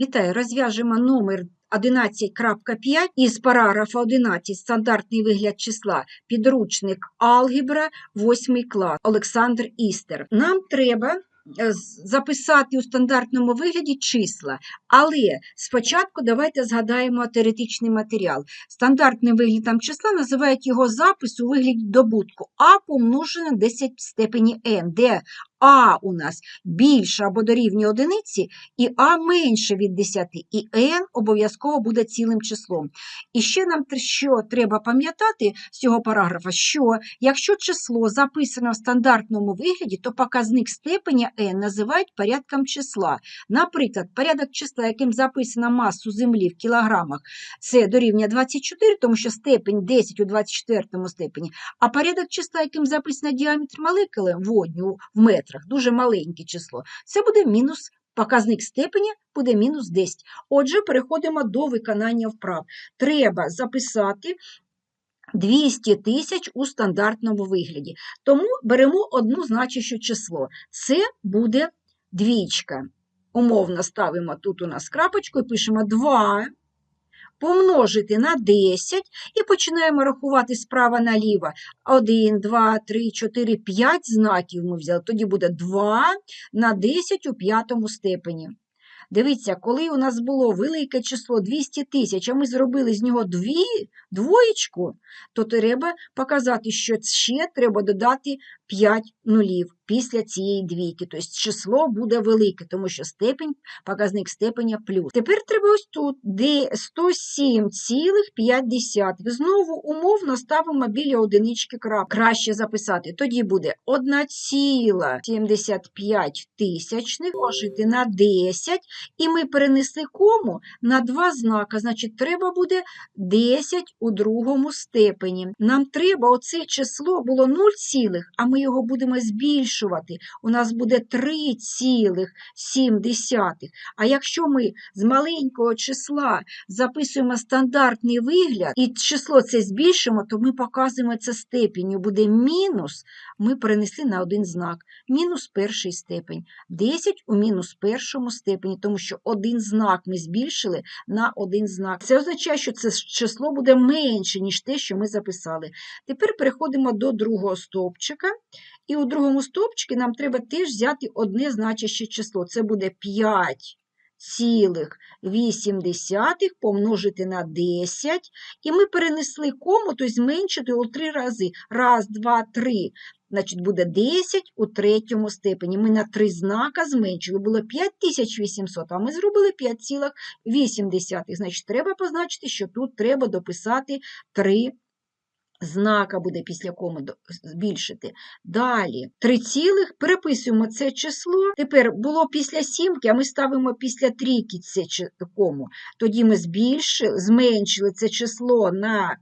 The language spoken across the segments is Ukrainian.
Вітаю, розв'яжемо номер 11.5 із параграфа 11 стандартний вигляд числа, підручник алгебра, 8 клас, Олександр Істер. Нам треба е, записати у стандартному вигляді числа, але спочатку давайте згадаємо теоретичний матеріал. Стандартним виглядом числа називають його запис у вигляді добутку а помножене 10 в степені n, де а у нас більше або дорівнює одиниці, і а менше від 10, і n обов'язково буде цілим числом. І ще нам що треба пам'ятати з цього параграфа, що якщо число записано в стандартному вигляді, то показник степеня n називають порядком числа. Наприклад, порядок числа, яким записано масу Землі в кілограмах, це дорівнює 24, тому що степень 10 у 24 степені, а порядок числа, яким записано діаметр молекули водню в метрах, дуже маленьке число, це буде мінус показник степеня буде мінус 10. Отже, переходимо до виконання вправ. Треба записати 200 тисяч у стандартному вигляді. Тому беремо одну значущу число. Це буде двічка. Умовно ставимо тут у нас крапочку і пишемо 2 помножити на 10 і починаємо рахувати справа наліво. 1, 2, 3, 4, 5 знаків ми взяли. Тоді буде 2 на 10 у п'ятому степені. Дивіться, коли у нас було велике число 200 тисяч, а ми зробили з нього дві, двоєчку, то треба показати, що ще треба додати 5 нулів після цієї двійки. Тобто число буде велике, тому що степень, показник степеня плюс. Тепер треба ось тут, де 107,5. Знову умовно ставимо біля одинички крап. Краще записати. Тоді буде 1,75 тисячних множити на 10, і ми перенесли кому на два знака. Значить, треба буде 10 у другому степені. Нам треба оце число було 0 цілих, а ми його будемо збільшувати. У нас буде 3,7. А якщо ми з маленького числа записуємо стандартний вигляд і число це збільшимо, то ми показуємо це степеню. Буде мінус, ми перенесли на один знак. Мінус перший степень. 10 у мінус першому степені, тому що один знак ми збільшили на один знак. Це означає, що це число буде менше, ніж те, що ми записали. Тепер переходимо до другого стовпчика. І у другому стовпчику нам треба теж взяти одне значаще число. Це буде 5 цілих 8 помножити на 10. І ми перенесли кому, тобто зменшити у три рази. Раз, два, три. Значить, буде 10 у третьому степені. Ми на три знака зменшили. Було 5800, а ми зробили 5,8. Значить, треба позначити, що тут треба дописати 3 знака буде після кому збільшити. Далі 3 цілих, переписуємо це число. Тепер було після сімки, а ми ставимо після трійки це кому. Тоді ми збільшили, зменшили це число на,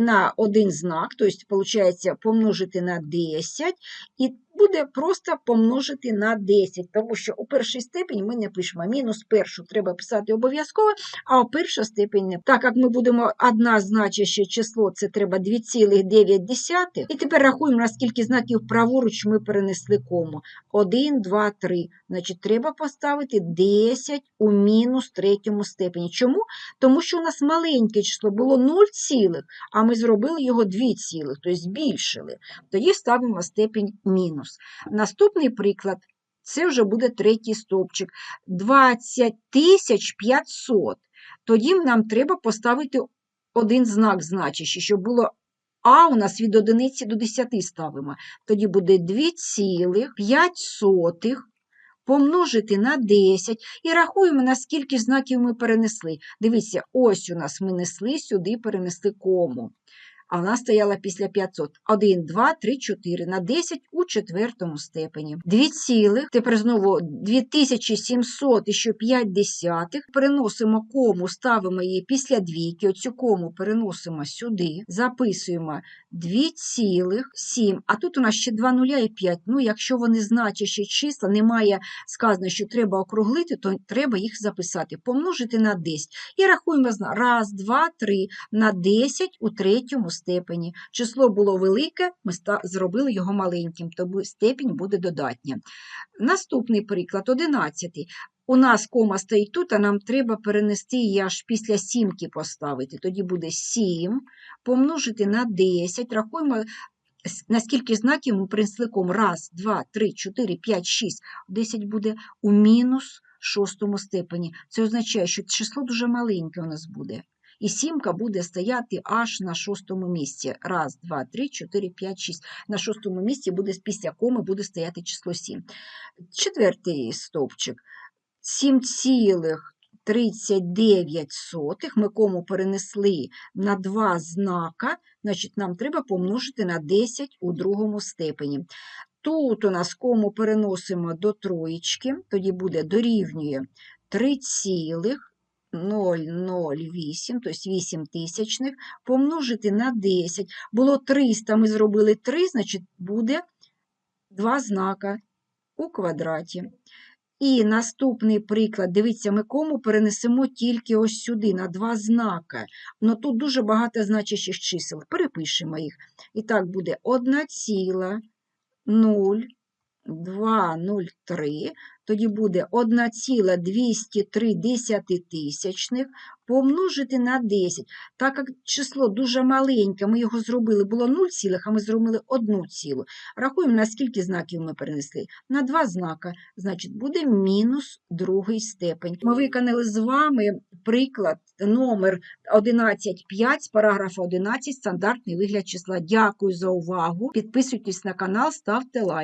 на один знак, тобто, виходить, помножити на 10, і буде просто помножити на 10, тому що у першій степені ми не пишемо. Мінус першу треба писати обов'язково, а у перша степень не. Так як ми будемо одна значаще число, це треба 2,9. І тепер рахуємо, на скільки знаків праворуч ми перенесли кому. 1, 2, 3. Значить, треба поставити 10 у мінус третьому степені. Чому? Тому що у нас маленьке число було 0 цілих, а ми зробили його 2 цілих, тобто збільшили. Тоді ставимо степень мінус. Наступний приклад. Це вже буде третій стовпчик. 20 500. Тоді нам треба поставити один знак значущий, щоб було А у нас від одиниці до 10 ставимо. Тоді буде 2,5 помножити на 10 і рахуємо, на скільки знаків ми перенесли. Дивіться, ось у нас ми несли сюди, перенесли кому. А вона стояла після 500. 1, 2, 3, 4 на 10 у четвертому степені. 2 цілих, тепер знову 2700 і ще 5 десятих. Переносимо кому, ставимо її після двійки. Оцю кому переносимо сюди, записуємо 2,7. А тут у нас ще 2 нуля і 5. Ну, якщо вони значущі числа, немає сказано, що треба округлити, то треба їх записати, помножити на 10. І рахуємо зна- раз, два, три на 10 у третьому степені. Число було велике, ми зробили його маленьким, тому степінь буде додатня. Наступний приклад, 11. У нас кома стоїть тут, а нам треба перенести її аж після сімки поставити. Тоді буде 7 помножити на 10. Рахуємо, с- на скільки знаків ми принесли кому. Раз, два, три, чотири, п'ять, шість. 10 буде у мінус шостому степені. Це означає, що число дуже маленьке у нас буде. І сімка буде стояти аж на шостому місці. Раз, два, три, чотири, п'ять, шість. На шостому місці буде після коми буде стояти число 7. Четвертий стовпчик. 7,39 ми кому перенесли на два знака, значить нам треба помножити на 10 у другому степені. Тут у нас кому переносимо до троєчки, тоді буде дорівнює 3,008, тобто 8 тисячних, помножити на 10. Було 300, ми зробили 3, значить буде два знака у квадраті. І наступний приклад, дивіться, ми кому перенесемо тільки ось сюди, на два знака. Ну тут дуже багато значущих чисел. Перепишемо їх. І так буде 1,0203, тоді буде 1,203 десятитисячних помножити на 10. Так як число дуже маленьке, ми його зробили, було 0 цілих, а ми зробили 1 цілу. Рахуємо, на скільки знаків ми перенесли. На два знака, значить, буде мінус другий степень. Ми виконали з вами приклад номер 11.5 з параграфу 11 стандартний вигляд числа. Дякую за увагу. Підписуйтесь на канал, ставте лайк.